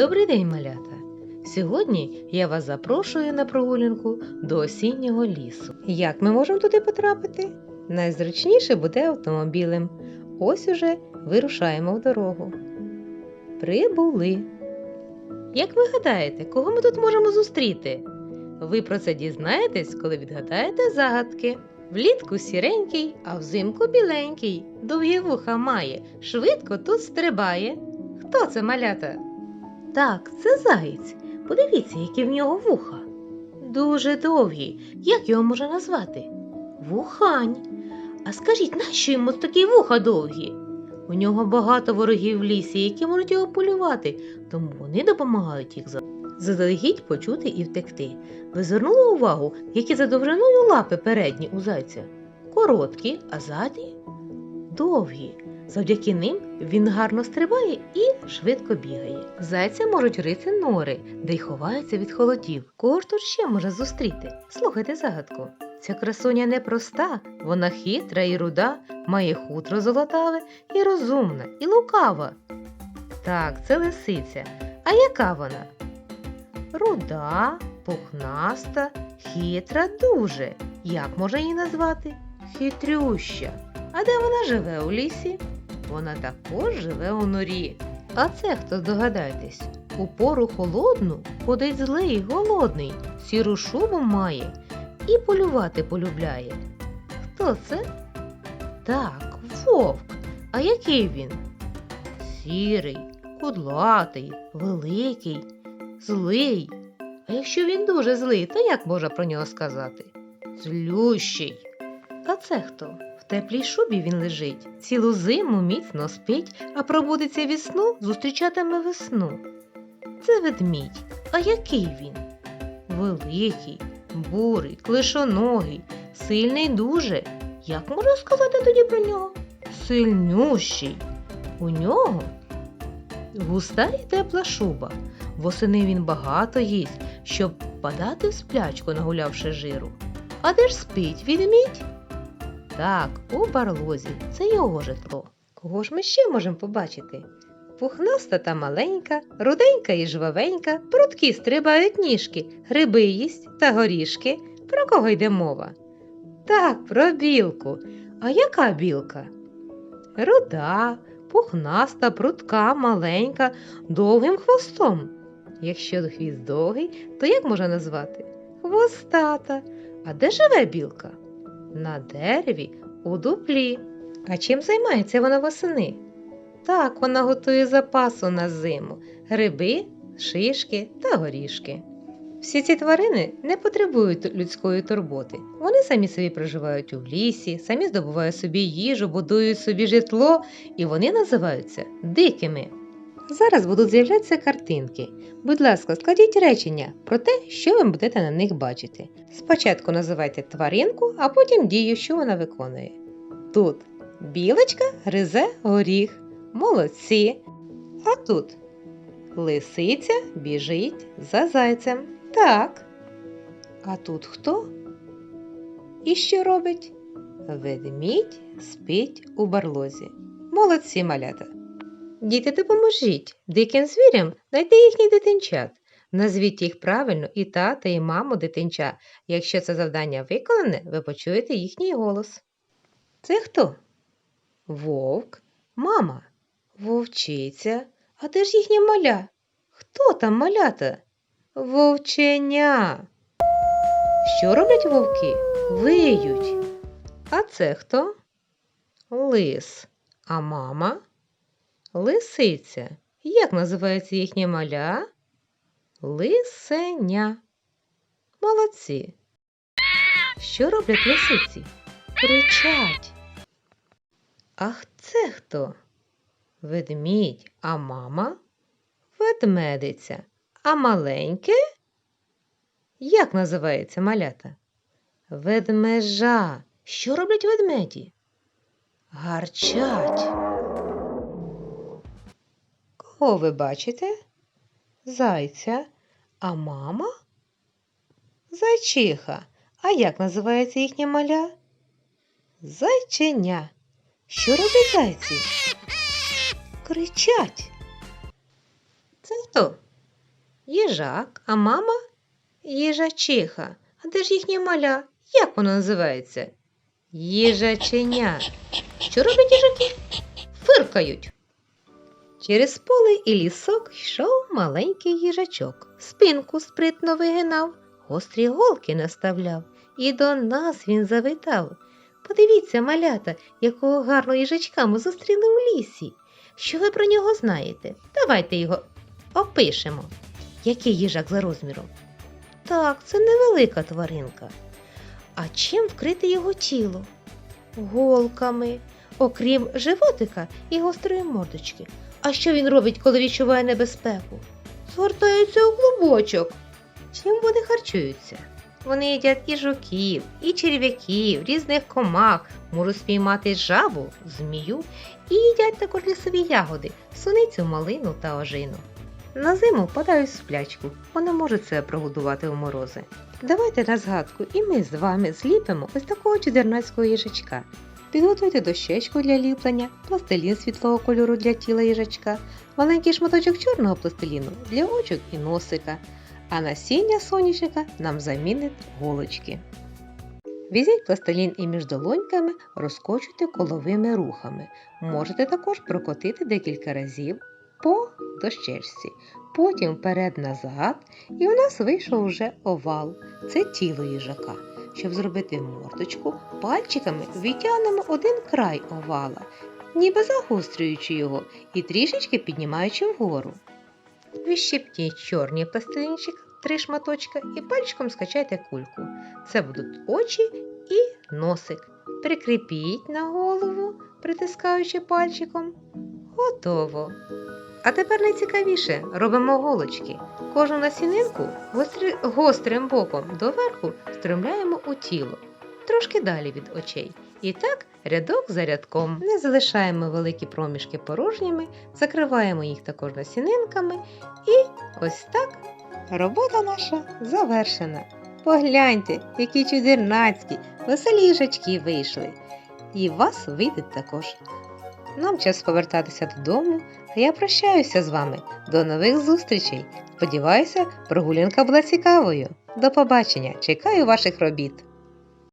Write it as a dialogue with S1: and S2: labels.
S1: Добрий день, малята! Сьогодні я вас запрошую на прогулянку до осіннього лісу. Як ми можемо туди потрапити? Найзручніше буде автомобілем. Ось уже вирушаємо в дорогу. Прибули. Як ви гадаєте, кого ми тут можемо зустріти? Ви про це дізнаєтесь, коли відгадаєте загадки. Влітку сіренький, а взимку біленький. Довгі вуха має, швидко тут стрибає. Хто це малята? Так, це заєць. Подивіться, які в нього вуха. Дуже довгі. Як його можна назвати? Вухань. А скажіть, нащо йому такі вуха довгі? У нього багато ворогів в лісі, які можуть його полювати, тому вони допомагають їх заздалегідь почути і втекти. Ви звернули увагу, які за довжиною лапи передні у зайця? Короткі, а задні довгі. Завдяки ним він гарно стрибає і швидко бігає. Зайця можуть рити нори, де й ховаються від холодів. Кого ж тут ще може зустріти? Слухайте загадку. Ця красуня непроста, вона хитра і руда, має хутро золотаве і розумна, і лукава. Так, це лисиця. А яка вона? Руда, пухнаста, хитра дуже. Як можна її назвати? Хитрюща. А де вона живе у лісі? Вона також живе у норі. А це хто здогадайтесь? У пору холодну ходить злий, голодний, сіру шубу має і полювати полюбляє. Хто це? Так, вовк. А який він? Сірий, кудлатий, великий, злий. А якщо він дуже злий, то як можна про нього сказати? Злющий. А це хто? В теплій шубі він лежить, цілу зиму міцно спить, а пробудеться від сну, зустрічатиме весну. Це ведмідь. А який він? Великий, бурий, клишоногий, сильний дуже. Як можна сказати тоді про нього? Сильнющий. У нього густа і тепла шуба. Восени він багато їсть, щоб падати в сплячку, нагулявши жиру. А де ж спить відмідь? Так, у барлозі, це його житло. Кого ж ми ще можемо побачити? Пухнаста та маленька, руденька і жвавенька, прудкі стрибають ніжки, гриби їсть та горішки. Про кого йде мова? Так, про білку. А яка білка? Руда, пухнаста, прудка, маленька, довгим хвостом. Якщо хвіст довгий, то як можна назвати? Хвостата. А де живе білка? На дереві у дуплі. А чим займається вона восени? Так, вона готує запасу на зиму гриби, шишки та горішки. Всі ці тварини не потребують людської турботи. Вони самі собі проживають у лісі, самі здобувають собі їжу, будують собі житло, і вони називаються дикими. Зараз будуть з'являтися картинки. Будь ласка, складіть речення про те, що ви будете на них бачити. Спочатку називайте тваринку, а потім дію, що вона виконує. Тут білочка гризе горіх. Молодці. А тут лисиця біжить за зайцем. Так. А тут хто? І що робить? Ведмідь спить у барлозі. Молодці малята. Діти, допоможіть диким звірям знайти їхніх дитинчат. Назвіть їх правильно і тата, і маму дитинча. Якщо це завдання виконане, ви почуєте їхній голос. Це хто? Вовк, мама, вовчиця. А де ж їхня маля? Хто там малята? Вовченя. Що роблять вовки? Виють. А це хто? Лис. А мама? Лисиця. Як називається їхня маля? Лисеня. Молодці. Що роблять лисиці? Кричать. Ах, це хто? Ведмідь, а мама? Ведмедиця. А маленьке? Як називається малята? Ведмежа. Що роблять ведмеді? Гарчать. Кого ви бачите? Зайця. А мама? Зайчиха. А як називається їхня маля? Зайченя. Що роблять зайці? Кричать. Це хто? їжак, а мама їжачиха. А де ж їхня маля? Як воно називається? Їжаченя. Що роблять їжаки? Фиркають. Через поле і лісок йшов маленький їжачок. Спинку спритно вигинав, гострі голки наставляв, і до нас він завитав. Подивіться, малята, якого гарного їжачка ми зустріли у лісі. Що ви про нього знаєте? Давайте його опишемо. Який їжак за розміром? Так, це невелика тваринка. А чим вкрите його тіло? Голками, окрім животика і гострої мордочки. А що він робить, коли відчуває небезпеку? Згортається у клубочок. Чим вони харчуються? Вони їдять і жуків, і черв'яків, різних комах, можуть спіймати жабу, змію і їдять також лісові ягоди, суницю, малину та ожину. На зиму впадають в сплячку, бо не можуть себе прогодувати у морози. Давайте на згадку і ми з вами зліпимо ось такого чудернацького їжачка. Підготуйте дощечку для ліплення, пластилін світлого кольору для тіла їжачка, маленький шматочок чорного пластиліну для очок і носика, а насіння соняшника нам замінить голочки. Візьміть пластилін і між долоньками розкочуйте коловими рухами. Можете також прокотити декілька разів по дощечці, потім вперед-назад, і у нас вийшов вже овал. Це тіло їжака. Щоб зробити мордочку, пальчиками відтягнемо один край овала, ніби загострюючи його і трішечки піднімаючи вгору. Відщипніть чорний пластилінчик, три шматочка, і пальчиком скачайте кульку. Це будуть очі і носик. Прикріпіть на голову, притискаючи пальчиком. Готово. А тепер найцікавіше робимо голочки. Кожну насінинку гострі, гострим боком доверху стромляємо у тіло, трошки далі від очей. І так рядок за рядком. Не залишаємо великі проміжки порожніми, закриваємо їх також насінинками. І ось так робота наша завершена. Погляньте, які чудернацькі, веселі їжачки вийшли. І вас вийде також. Нам час повертатися додому, а я прощаюся з вами. До нових зустрічей. Сподіваюся, прогулянка була цікавою. До побачення! Чекаю ваших робіт!